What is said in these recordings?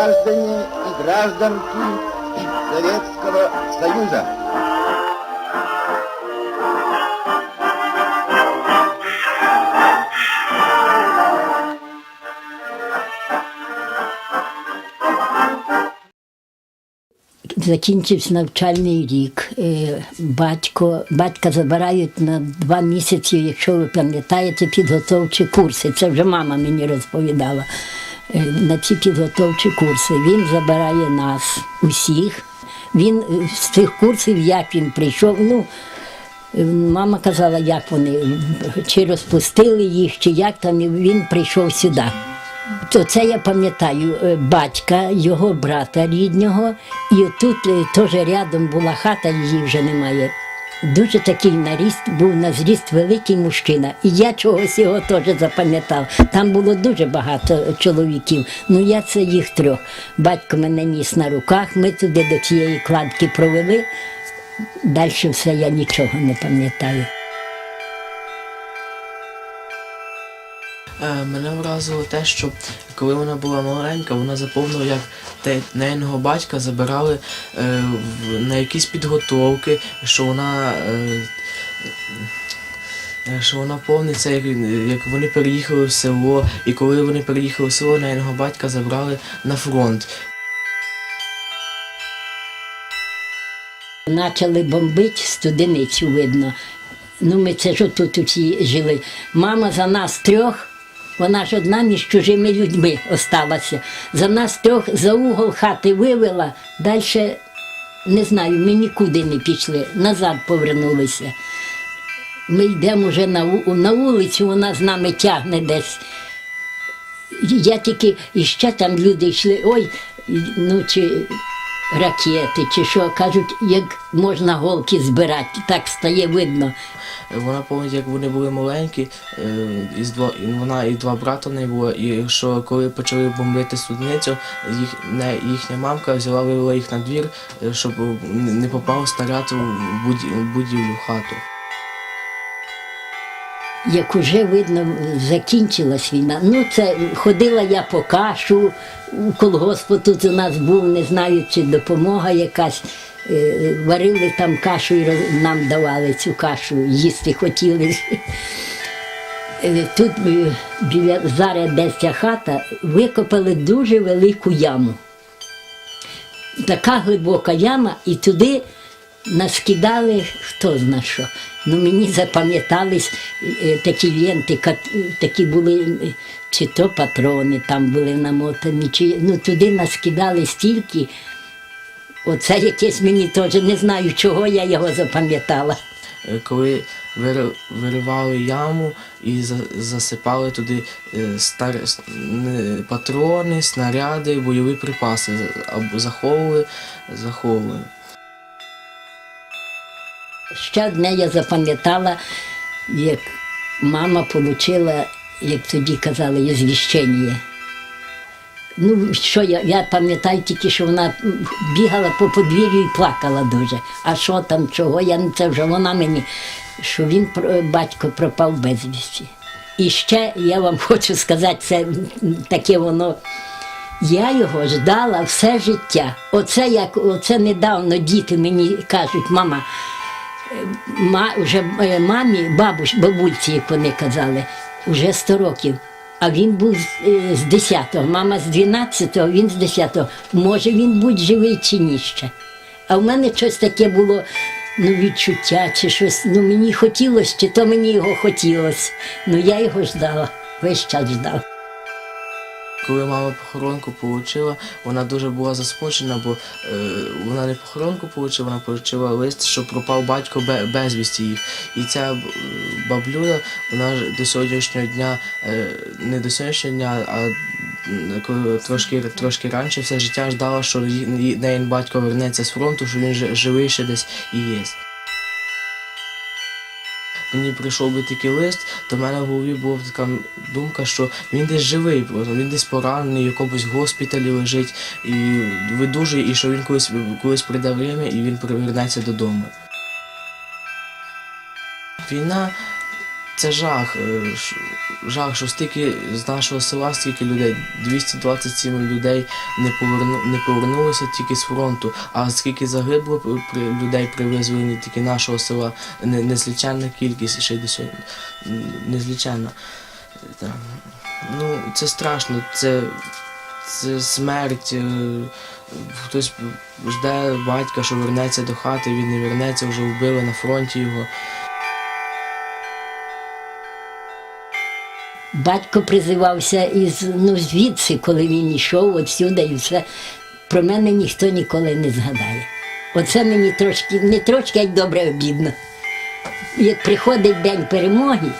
граждане и гражданки Советского Союза. Закінчився навчальний рік. Е, Батько, батька забирають на два місяці, якщо ви пам'ятаєте, підготовчі курси. Це вже мама мені розповідала. Е, На ці підготовчі курси. Він забирає нас усіх. Він е, з тих курсів, як він прийшов, ну. е, Мама казала, як вони, чи розпустили їх, чи як там, і він прийшов сюди. То це я пам'ятаю батька, його брата ріднього, і тут теж рядом була хата, її вже немає. Дуже такий наріст, був на зріст великий мужчина. І я чогось його теж запам'ятав. Там було дуже багато чоловіків. Ну я це їх трьох. Батько мене ніс на руках, ми туди до цієї кладки провели. Далі все я нічого не пам'ятаю. Мене вразило те, що коли вона була маленька, вона заповнила, як нейного батька забирали е, на якісь підготовки, що вона. Е, е, що вона повниться, як, як вони переїхали в село, і коли вони переїхали в село, нейного батька забрали на фронт. Почали бомбити студеницю, видно. Ну, ми це ж тут усі жили. Мама за нас трьох, вона ж одна між чужими людьми осталася. За нас трьох за угол хати вивела, далі не знаю, ми нікуди не пішли, назад повернулися. Ми йдемо вже на, на вулицю, вона з нами тягне десь. Я тільки і ще там люди йшли, ой, ну чи ракети, чи що, кажуть, як можна голки збирати, так стає видно. Е, Вона пам'ятає, як вони були маленькі, і із два, вона і два брата в неї було, і що коли почали бомбити судницю, їх, не, їхня мамка взяла, вивела їх на двір, е, щоб не не попав снаряд в будівлю хату. Як уже видно, закінчилась війна. Ну, це ходила я по кашу, у колгоспу тут у нас був, не знаю, чи допомога якась. Е, Варили там кашу і нам давали цю кашу, їсти хотіли. Е, Тут е, біля зараз десь ця хата викопали дуже велику яму. Така глибока яма, і туди наскидали хто зна що. Ну мені запам'ятались е, такі ленти, такі були, чи то патрони там були намотані, чи ну туди наскидали стільки. Оце якесь мені теж не знаю, чого я його запам'ятала. Е, Коли виривали яму і засипали туди е, стар... патрони, снаряди, бойові припаси, або заховували, заховували. Ще одне я запам'ятала, як мама отримала, як тоді казали, звіщення. Ну, що я, я пам'ятаю тільки, що вона бігала по подвір'ю і плакала дуже. А що там, чого, я, це вже вона мені, що він, батько, пропав безвісті. І ще я вам хочу сказати, це таке воно. Я його ждала все життя. Оце як оце недавно діти мені кажуть, мама, ма, вже е, мамі, бабусь, бабульці, як вони казали, вже 100 років. А він був з, е, з 10-го, мама з 12-го, він з 10-го. Може він будь живий чи ні ще. А в мене щось таке було ну, відчуття, чи щось. Ну мені хотілося, чи то мені його хотілося. Ну я його ждала, весь час ждала. Коли мама похоронку отримала, вона дуже була засмучена, бо е, вона не похоронку отримала, вона отримала лист, що пропав батько бе- безвісті їх. І ця е, баблюда, вона ж до сьогоднішнього дня, е, не до сьогоднішнього дня, а трошки, трошки раніше все життя ждала, що її- батько вернеться з фронту, що він живий ще десь і є. Мені прийшов би такий лист, то в мене в голові була така думка, що він десь живий, він десь поранений, в якомусь госпіталі лежить, і видужує, і що він колись, колись прийде время і він повернеться додому. Війна це жах. е, Жах, що стільки з нашого села, стільки людей, 227 людей не, поверну, не повернулося тільки з фронту. А скільки загибло людей при визволенні тільки нашого села, не, незліченна кількість, ще й до сьогодні. Незліченна. Ну, це страшно, це, це смерть. е, Хтось жде батька, що вернеться до хати, він не вернеться, вже вбили на фронті його. Батько призивався із ну, звідси, коли він йшов отсюди і все. Про мене ніхто ніколи не згадає. Оце мені трошки, не трошки, а й добре обідно. Як приходить День перемоги,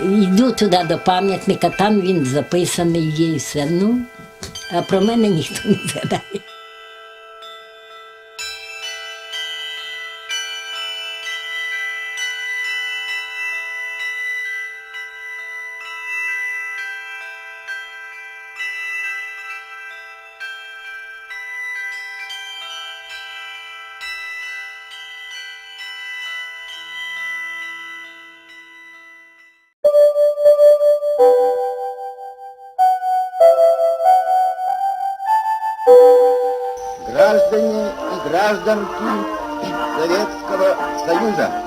йду туди до пам'ятника, там він записаний є і все. Ну, а про мене ніхто не згадає. Граждане и гражданки Советского Союза.